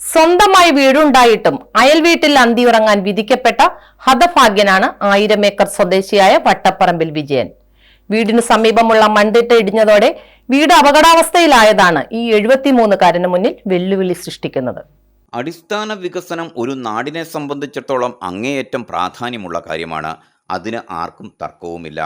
സ്വന്തമായി വീടുണ്ടായിട്ടും അയൽ വീട്ടിൽ അന്തിയുറങ്ങാൻ വിധിക്കപ്പെട്ട ഹതഭാഗ്യനാണ് ആയിരം ഏക്കർ സ്വദേശിയായ വട്ടപ്പറമ്പിൽ വിജയൻ. വീടിന് സമീപമുള്ള മൺതിട്ട ഇടിഞ്ഞതോടെ വീട് അപകടാവസ്ഥയിലായതാണ് ഈ എഴുപത്തിമൂന്നുകാരന് മുന്നിൽ വെല്ലുവിളി സൃഷ്ടിക്കുന്നത്. അടിസ്ഥാന വികസനം ഒരു നാടിനെ സംബന്ധിച്ചിടത്തോളം അങ്ങേയറ്റം പ്രാധാന്യമുള്ള കാര്യമാണ്. അതിന് ആർക്കും തർക്കവുമില്ല.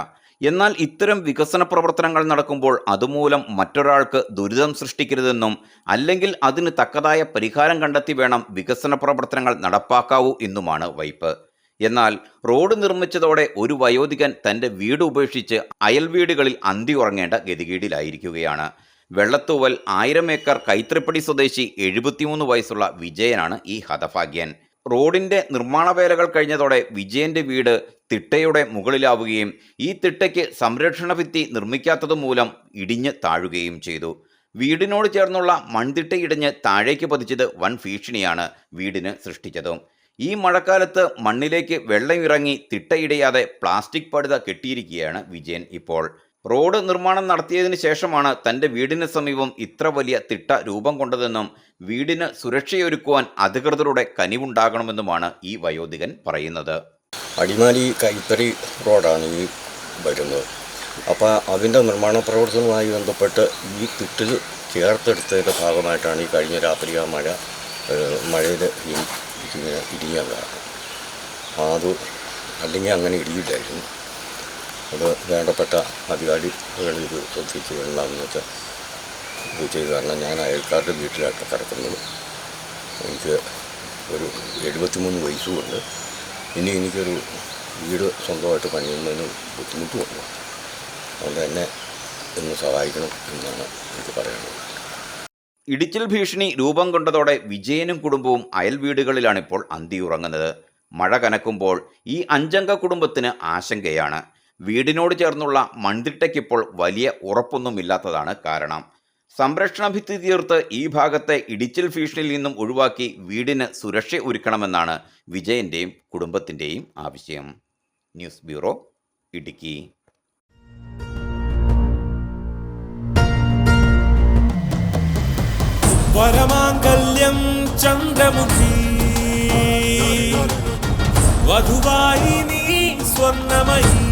എന്നാൽ ഇത്തരം വികസന പ്രവർത്തനങ്ങൾ നടക്കുമ്പോൾ അതുമൂലം മറ്റൊരാൾക്ക് ദുരിതം സൃഷ്ടിക്കരുതെന്നും അല്ലെങ്കിൽ അതിന് തക്കതായ പരിഹാരം കണ്ടെത്തി വേണം വികസന പ്രവർത്തനങ്ങൾ നടപ്പാക്കാവൂ എന്നുമാണ് വൈപ്പ്. എന്നാൽ റോഡ് നിർമ്മിച്ചതോടെ ഒരു വയോധികൻ തന്റെ വീട് ഉപേക്ഷിച്ച് അയൽ വീടുകളിൽ അന്തി ഉറങ്ങേണ്ട ഗതികേടിലായിരിക്കുകയാണ്. വെള്ളത്തൂവൽ ആയിരം ഏക്കർ കൈത്തറിപ്പടി സ്വദേശി എഴുപത്തിമൂന്ന് വയസ്സുള്ള വിജയനാണ് ഈ ഹതഭാഗ്യൻ. റോഡിന്റെ നിർമ്മാണ വേലകൾ കഴിഞ്ഞതോടെ വിജയന്റെ വീട് തിട്ടയുടെ മുകളിലാവുകയും ഈ തിട്ടയ്ക്ക് സംരക്ഷണ ഭിത്തി നിർമ്മിക്കാത്തത് മൂലം ഇടിഞ്ഞ് താഴുകയും ചെയ്തു. വീടിനോട് ചേർന്നുള്ള മൺതിട്ട ഇടിഞ്ഞ് താഴേക്ക് പതിച്ചത് വൻ ഭീഷണിയാണ് വീടിന് സൃഷ്ടിച്ചതും. ഈ മഴക്കാലത്ത് മണ്ണിലേക്ക് വെള്ളം ഇറങ്ങി തിട്ടയിടയാതെ പ്ലാസ്റ്റിക് പടുത കെട്ടിയിരിക്കുകയാണ് വിജയൻ ഇപ്പോൾ. റോഡ് നിർമ്മാണം നടത്തിയതിനു ശേഷമാണ് തന്റെ വീടിന് സമീപം ഇത്ര വലിയ തിട്ട രൂപം കൊണ്ടതെന്നും വീടിന് സുരക്ഷയൊരുക്കുവാൻ അധികൃതരുടെ കനിവുണ്ടാകണമെന്നുമാണ് ഈ വയോധികൻ പറയുന്നത്. അടിമാലി കൈത്തറി റോഡാണ് ഈ വരുന്നത്. അപ്പോൾ അതിന്റെ നിർമ്മാണ പ്രവർത്തനവുമായി ബന്ധപ്പെട്ട് ഈ തിട്ടിൽ ചേർത്തെടുത്തതിന്റെ ഭാഗമായിട്ടാണ് ഈ കഴിഞ്ഞ രാത്രി ആ മഴ മഴയിൽ കാരണം. അത് അല്ലെങ്കിൽ അങ്ങനെ ഇടിയില്ലായിരുന്നു. അത് വേണ്ടപ്പെട്ട പരിപാടികളിൽ ഇത് ശ്രദ്ധിച്ച് എന്താണെന്ന് വെച്ചാൽ ഇത് ചെയ്ത് കാരണം ഞാൻ അയൽക്കാരുടെ വീട്ടിലായിട്ട് കിടക്കുന്നത്. എനിക്ക് ഒരു എഴുപത്തിമൂന്ന് വയസ്സുമുണ്ട് ഇനി എനിക്കൊരു വീട് സ്വന്തമായിട്ട് പണിയുന്നതിന് ബുദ്ധിമുട്ടുമുണ്ട്. അതുകൊണ്ട് എന്നെ ഒന്ന് സഹായിക്കണം എന്നാണ് എനിക്ക് പറയാനുള്ളത്. ഇടിച്ചിൽ ഭീഷണി രൂപം കൊണ്ടതോടെ വിജയനും കുടുംബവും അയൽ വീടുകളിലാണിപ്പോൾ അന്തിയുറങ്ങുന്നത് മഴ കനക്കുമ്പോൾ ഈ അഞ്ചംഗ കുടുംബത്തിന് ആശങ്കയാണ്. വീടിനോട് ചേർന്നുള്ള മൺതിട്ടയ്ക്കിപ്പോൾ വലിയ ഉറപ്പൊന്നുമില്ലാത്തതാണ് കാരണം. സംരക്ഷണ ഭിത്തി തീർത്ത് ഈ ഭാഗത്തെ ഇടിച്ചിൽ ഭീഷണിയിൽ നിന്നും ഒഴിവാക്കി വീടിന് സുരക്ഷ ഒരുക്കണമെന്നാണ് വിജയന്റെയും കുടുംബത്തിന്റെയും ആവശ്യം. News bureau Idukki. വരമാംഗല്യം ചന്ദ്രമുഖി. വധുവായി നീ സ്വർണമയി